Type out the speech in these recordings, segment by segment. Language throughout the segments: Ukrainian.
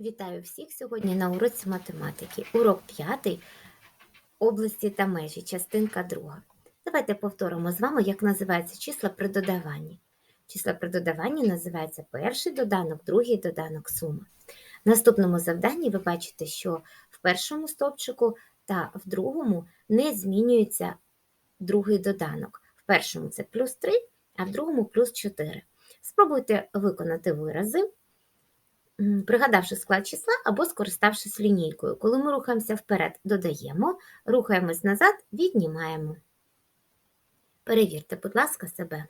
Вітаю всіх сьогодні на уроці математики. Урок 5 області та межі, частинка 2. Давайте повторимо з вами, як називаються числа при додаванні. Числа при додаванні називається перший доданок, другий доданок, сума. В наступному завданні ви бачите, що в першому стовпчику та в другому не змінюється другий доданок. В першому це плюс 3, а в другому плюс 4. Спробуйте виконати вирази. Пригадавши склад числа або скориставшись лінійкою. Коли ми рухаємося вперед, додаємо, рухаємось назад, віднімаємо. Перевірте, будь ласка, себе.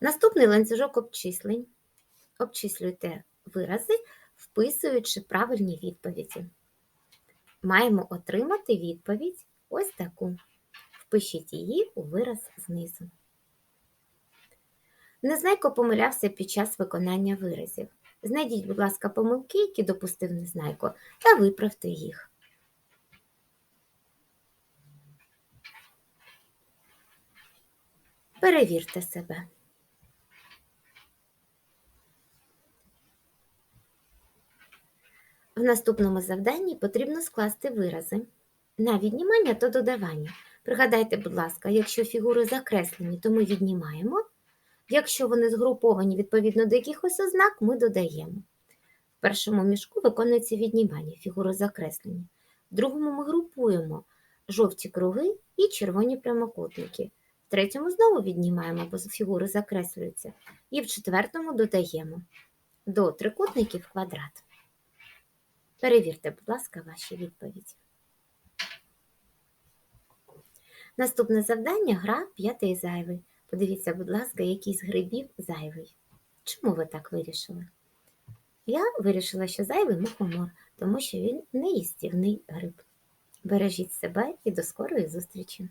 Наступний ланцюжок обчислень. Обчислюйте вирази, вписуючи правильні відповіді. Маємо отримати відповідь ось таку. Впишіть її у вираз знизу. Незнайко помилявся під час виконання виразів. Знайдіть, будь ласка, помилки, які допустив Незнайко, та виправте їх. Перевірте себе. В наступному завданні потрібно скласти вирази на віднімання та додавання. Пригадайте, будь ласка, якщо фігури закреслені, то ми віднімаємо. Якщо вони згруповані відповідно до якихось ознак, ми додаємо. В першому мішку виконується віднімання, фігури закреслені. В другому ми групуємо жовті круги і червоні прямокутники. В третьому знову віднімаємо, бо фігури закреслюються. І в четвертому додаємо до трикутників квадрат. Перевірте, будь ласка, ваші відповіді. Наступне завдання гра п'ятий зайвий. Подивіться, будь ласка, якийсь грибів зайвий. Чому ви так вирішили? Я вирішила, що зайвий мухомор, тому що він неїстівний гриб. Бережіть себе і до скорої зустрічі!